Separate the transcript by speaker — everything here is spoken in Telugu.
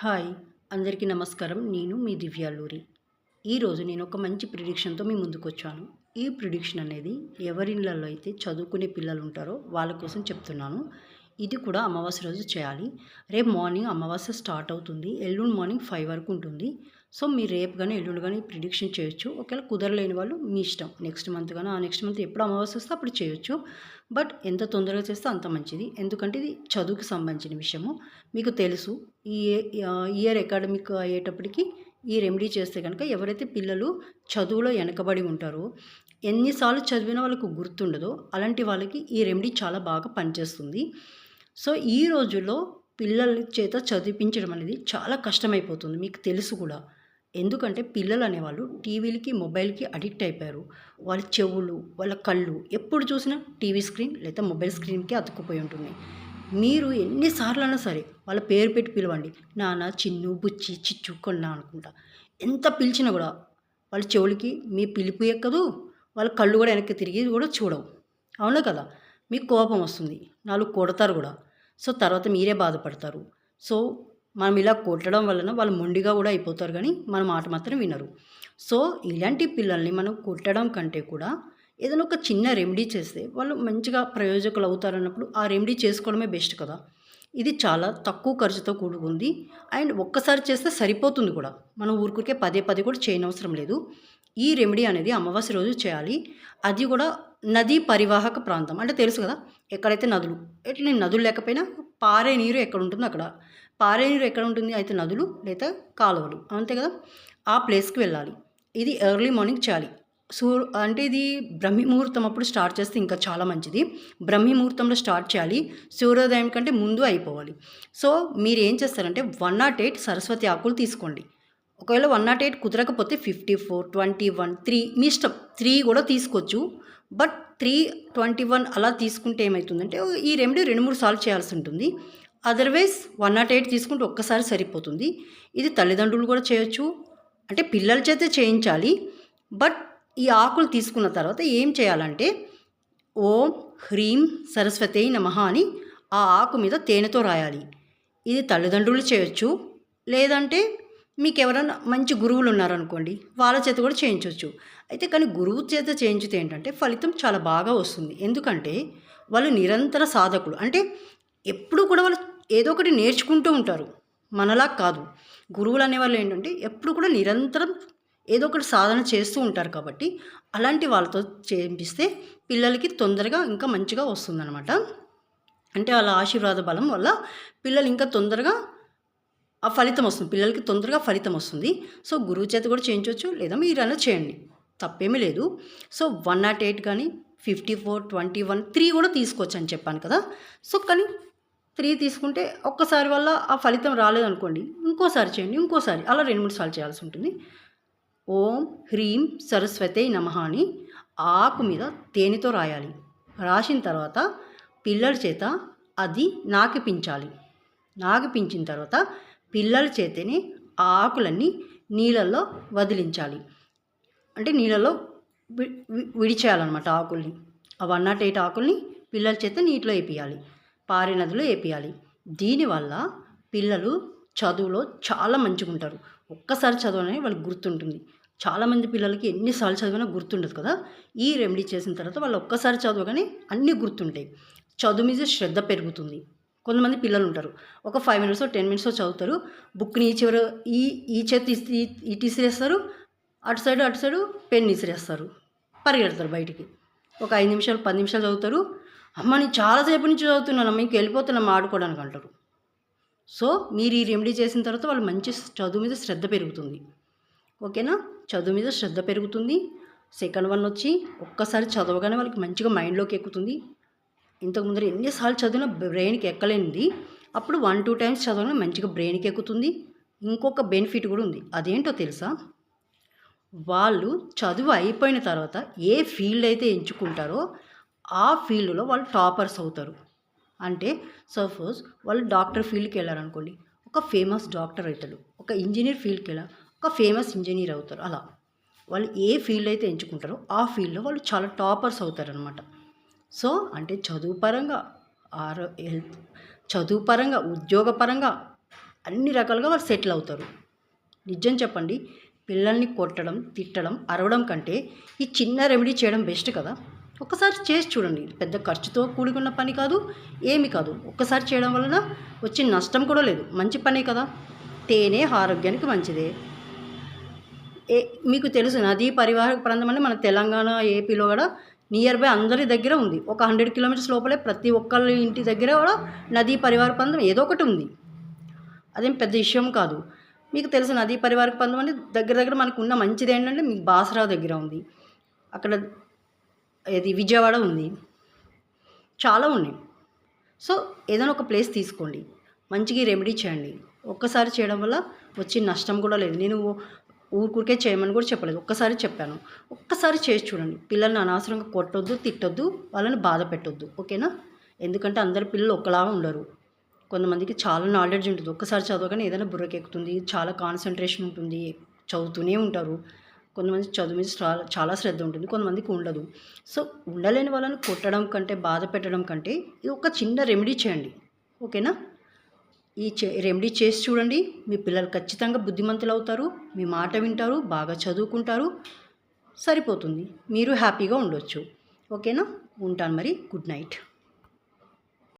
Speaker 1: హాయ్ అందరికీ నమస్కారం. నేను మీ దివ్యాలూరి ఈరోజు నేను ఒక మంచి ప్రిడిక్షన్తో మీ ముందుకు వచ్చాను ఈ ప్రిడిక్షన్ అనేది ఎవరిళ్ళల్లో అయితే చదువుకునే పిల్లలు ఉంటారో వాళ్ళ కోసం చెప్తున్నాను. ఇది కూడా అమావాస్య రోజు చేయాలి. రేపు మార్నింగ్ అమావాస్య స్టార్ట్ అవుతుంది. ఎల్లుండి మార్నింగ్ ఫైవ్ వరకు ఉంటుంది. సో మీరు రేపు కానీ ఎల్లుండి కానీ ప్రిడిక్షన్ చేయొచ్చు. ఒకవేళ కుదరలేని వాళ్ళు మీ ఇష్టం. నెక్స్ట్ మంత్ కానీ ఆ నెక్స్ట్ మంత్ ఎప్పుడు అమావాస్య వస్తే అప్పుడు చేయొచ్చు. బట్ ఎంత తొందరగా చేస్తే అంత మంచిది. ఎందుకంటే ఇది చదువుకి సంబంధించిన విషయము. మీకు తెలుసు ఈ ఇయర్ అకాడమిక్ అయ్యేటప్పటికి ఈ రెమెడీ చేస్తే కనుక ఎవరైతే పిల్లలు చదువులో వెనకబడి ఉంటారో ఎన్నిసార్లు చదివిన వాళ్ళకు గుర్తుండదో అలాంటి వాళ్ళకి ఈ రెమెడీ చాలా బాగా పనిచేస్తుంది. సో ఈ రోజుల్లో పిల్లల చేత చదివించడం అనేది చాలా కష్టమైపోతుంది. మీకు తెలుసు కూడా. ఎందుకంటే పిల్లలు అనేవాళ్ళు టీవీలకి మొబైల్కి అడిక్ట్ అయిపోయారు. వాళ్ళ చెవులు వాళ్ళ కళ్ళు ఎప్పుడు చూసినా టీవీ స్క్రీన్ లేదా మొబైల్ స్క్రీన్కి అతుక్కుపోయి ఉంటుంది. మీరు ఎన్నిసార్లు అయినా సరే వాళ్ళ పేరు పెట్టి పిలవండి నాన్న చిన్ను బుచ్చి చిచ్చు కొన్నా అనుకుంటా. ఎంత పిలిచినా కూడా వాళ్ళ చెవులకి మీ పిలుపు ఎక్కదు వాళ్ళ కళ్ళు కూడా వెనక్కి తిరిగి కూడా చూడవు. అవునా కదా? మీకు కోపం వస్తుంది. నాలుగు కొడతారు కూడా. సో తర్వాత మీరే బాధపడతారు. సో మనం ఇలా కొట్టడం వలన వాళ్ళు మొండిగా కూడా అయిపోతారు కానీ మన మాట మాత్రం వినరు. సో ఇలాంటి పిల్లల్ని మనం కొట్టడం కంటే కూడా ఏదైనా ఒక చిన్న రెమెడీ చేస్తే వాళ్ళు మంచిగా ప్రయోజకులు అవుతారన్నప్పుడు ఆ రెమెడీ చేసుకోవడమే బెస్ట్ కదా. ఇది చాలా తక్కువ ఖర్చుతో కూడుకుంది. అండ్ ఒక్కసారి చేస్తే సరిపోతుంది కూడా. మనం ఊరికే పదే పదే కూడా చేయనవసరం లేదు. ఈ రెమెడీ అనేది అమావాస్య రోజు చేయాలి. అది కూడా నదీ పరివాహక ప్రాంతం. అంటే తెలుసు కదా ఎక్కడైతే నదులు ఎట్లా నదులు లేకపోయినా పారే నీరు ఎక్కడ ఉంటుందో అక్కడ. పారే నీరు ఎక్కడ ఉంటుంది అయితే నదులు లేదా కాలువలు. అంతే కదా? ఆ ప్లేస్కి వెళ్ళాలి. ఇది ఎర్లీ మార్నింగ్ చేయాలి. సూ అంటే ఇది బ్రహ్మిముహూర్తం అప్పుడు స్టార్ట్ చేస్తే ఇంకా చాలా మంచిది. బ్రహ్మి ముహూర్తంలో స్టార్ట్ చేయాలి. సూర్యోదయం కంటే ముందు అయిపోవాలి. సో మీరు ఏం చేస్తారంటే వన్ నాట్ ఎయిట్ సరస్వతి ఆకులు తీసుకోండి. ఒకవేళ వన్ నాట్ ఎయిట్ కుదరకపోతే fifty four twenty one three మీ ఇష్టం. త్రీ కూడా తీసుకోవచ్చు. బట్ త్రీ ట్వంటీ వన్ అలా తీసుకుంటే ఏమవుతుందంటే ఈ రెమెడీ రెండు మూడు సార్లు చేయాల్సి ఉంటుంది. అదర్వైజ్ వన్ నాట్ ఎయిట్ తీసుకుంటే ఒక్కసారి సరిపోతుంది. ఇది తల్లిదండ్రులు కూడా చేయొచ్చు. అంటే పిల్లల చేతే చేయించాలి. బట్ ఈ ఆకులు తీసుకున్న తర్వాత ఏం చేయాలంటే ఓం హ్రీం సరస్వతి నమ అని ఆ ఆకు మీద తేనెతో రాయాలి. ఇది తల్లిదండ్రులు చేయొచ్చు. లేదంటే మీకు ఎవరైనా మంచి గురువులు ఉన్నారనుకోండి వాళ్ళ చేత కూడా చేయించవచ్చు అయితే కానీ గురువు చేత చేయించితే ఏంటంటే ఫలితం చాలా బాగా వస్తుంది. ఎందుకంటే వాళ్ళు నిరంతర సాధకులు. అంటే ఎప్పుడు కూడా వాళ్ళు ఏదో ఒకటి నేర్చుకుంటూ ఉంటారు. మనలా కాదు. గురువులు అనేవాళ్ళు ఏంటంటే ఎప్పుడు కూడా నిరంతరం ఏదో ఒకటి సాధన చేస్తూ ఉంటారు కాబట్టి అలాంటి వాళ్ళతో చేపిస్తే పిల్లలకి తొందరగా ఇంకా మంచిగా వస్తుందన్నమాట. అంటే వాళ్ళ ఆశీర్వాద బలం వల్ల పిల్లలు ఇంకా తొందరగా ఆ ఫలితం వస్తుంది. పిల్లలకి తొందరగా ఫలితం వస్తుంది. సో గురువు చేత కూడా చేయించవచ్చు లేదా మీరైనా చేయండి. తప్పేమీ లేదు. సో వన్ నాట్ ఎయిట్ కానీ fifty four twenty one three కూడా తీసుకోవచ్చు అని చెప్పాను కదా. సో కానీ త్రీ తీసుకుంటే ఒక్కసారి వల్ల ఆ ఫలితం రాలేదనుకోండి ఇంకోసారి చేయండి ఇంకోసారి అలా రెండు మూడు సార్లు చేయాల్సి ఉంటుంది. ఓం హ్రీం సరస్వతి నమ అని ఆకు మీద తేనెతో రాయాలి. రాసిన తర్వాత పిల్లల చేత అది నాకిపించాలి నాకిపించిన తర్వాత పిల్లల చేతనే ఆ ఆకులన్నీ నీళ్ళల్లో వదిలించాలి. అంటే నీళ్ళలో విడిచేయాలన్నమాట ఆకుల్ని. ఆ వన్ నాట్ ఎయిట్ ఆకుల్ని పిల్లల చేత నీటిలో వేపియాలి. పారే నదిలో వేపియాలి దీనివల్ల పిల్లలు చదువులో చాలా మంచిగా ఉంటారు ఒక్కసారి చదవనే వాళ్ళకి గుర్తుంటుంది. చాలామంది పిల్లలకి ఎన్నిసార్లు చదివినా గుర్తుండదు కదా? ఈ రెమెడీ చేసిన తర్వాత వాళ్ళు ఒక్కసారి చదవగానే అన్నీ గుర్తుంటాయి. చదువు మీద శ్రద్ధ పెరుగుతుంది. కొంతమంది పిల్లలు ఉంటారు ఒక ఫైవ్ మినిట్స్ టెన్ మినిట్స్ చదువుతారు. బుక్ని ఈ చివరి ఈ ఈ చేతి ఈ తీసిరేస్తారు. అటు సైడు అటు సైడు పెన్ ఇసిరేస్తారు. పరిగెడతారు బయటికి. ఒక ఐదు నిమిషాలు పది నిమిషాలు చదువుతారు. అమ్మ నేను చాలాసేపు నుంచి చదువుతున్నాను అమ్మ ఇంక వెళ్ళిపోతున్నాం ఆడుకోవడానికి అంటారు. సో మీరు ఈ రెమెడీ చేసిన తర్వాత వాళ్ళు మంచి చదువు మీద శ్రద్ధ పెరుగుతుంది. ఓకేనా? చదువు మీద శ్రద్ధ పెరుగుతుంది. సెకండ్ వన్ వచ్చి ఒక్కసారి చదవగానే వాళ్ళకి మంచిగా మైండ్లోకి ఎక్కుతుంది. ఇంతకు ముందర ఎన్నిసార్లు చదివినా బ్రెయిన్కి ఎక్కలేనిది. అప్పుడు వన్ టూ టైమ్స్ చదవడం మంచిగా బ్రెయిన్కి ఎక్కుతుంది. ఇంకొక బెనిఫిట్ కూడా ఉంది. అదేంటో తెలుసా? వాళ్ళు చదువు అయిపోయిన తర్వాత ఏ ఫీల్డ్ అయితే ఎంచుకుంటారో ఆ ఫీల్డ్లో వాళ్ళు టాపర్స్ అవుతారు. అంటే సపోజ్ వాళ్ళు డాక్టర్ ఫీల్డ్కి వెళ్ళారనుకోండి ఒక ఫేమస్ డాక్టర్ అవుతాడు ఒక ఇంజనీర్ ఫీల్డ్కి వెళ్ళారు ఒక ఫేమస్ ఇంజనీర్ అవుతారు అలా. వాళ్ళు ఏ ఫీల్డ్ అయితే ఎంచుకుంటారో ఆ ఫీల్డ్లో వాళ్ళు చాలా టాపర్స్ అవుతారనమాట. సో అంటే చదువు పరంగా ఆరో హెల్త్ చదువు పరంగా ఉద్యోగపరంగా అన్ని రకాలుగా వాళ్ళు సెటిల్ అవుతారు. నిజం చెప్పండి పిల్లల్ని కొట్టడం తిట్టడం అరవడం కంటే ఈ చిన్న రెమెడీ చేయడం బెస్ట్ కదా? ఒక్కసారి చేసి చూడండి. పెద్ద ఖర్చుతో కూడుకున్న పని కాదు ఏమి కాదు. ఒక్కసారి చేయడం వలన వచ్చే నష్టం కూడా లేదు. మంచి పనే కదా. తేనె ఆరోగ్యానికి మంచిదే. ఏ మీకు తెలుసు నదీ పరివాహక ప్రాంతం అంటే మన తెలంగాణ ఏపీలో కూడా నియర్ బై అందరి దగ్గర ఉంది. ఒక హండ్రెడ్ కిలోమీటర్స్ లోపలే ప్రతి ఒక్కళ్ళ ఇంటి దగ్గర కూడా నదీ పరివాహక ప్రాంతం ఏదో ఒకటి ఉంది. అదేం పెద్ద విషయం కాదు. మీకు తెలుసు నదీ పరివారక ప్రాంతం అంటే దగ్గర దగ్గర మనకు ఉన్న మంచిది ఏంటంటే మీకు బాసరా దగ్గర ఉంది. అక్కడ ఇది విజయవాడ ఉంది. చాలా ఉన్నాయి. సో ఏదైనా ఒక ప్లేస్ తీసుకోండి. మంచిగా రెమెడీ చేయండి. ఒక్కసారి చేయడం వల్ల వచ్చే నష్టం కూడా లేదు. నేను ఊరికే చేయమని కూడా చెప్పలేదు. ఒక్కసారి చెప్పాను. ఒక్కసారి చేసి చూడండి. పిల్లల్ని అనవసరంగా కొట్టొద్దు తిట్టొద్దు వాళ్ళని బాధ పెట్టొద్దు. ఓకేనా? ఎందుకంటే అందరి పిల్లలు ఒకలా ఉండరు. కొంతమందికి చాలా నాలెడ్జ్ ఉంటుంది. ఒక్కసారి చదవగానే ఏదైనా బుర్రకెక్కుతుంది. చాలా కాన్సన్ట్రేషన్ ఉంటుంది. చదువుతూనే ఉంటారు. కొంతమంది చదువు మీద చాలా శ్రద్ధ ఉంటుంది కొంతమందికి ఉండదు. సో ఉండలేని వాళ్ళని కొట్టడం కంటే బాధ పెట్టడం కంటే ఇది ఒక చిన్న రెమెడీ చేయండి. ఓకేనా? ఈ చే రెమెడీ చేసి చూడండి. మీ పిల్లలు ఖచ్చితంగా బుద్ధిమంతులు అవుతారు మీ మాట వింటారు బాగా చదువుకుంటారు సరిపోతుంది. మీరు హ్యాపీగా ఉండొచ్చు. ఓకేనా? ఉంటాను మరి. Good night.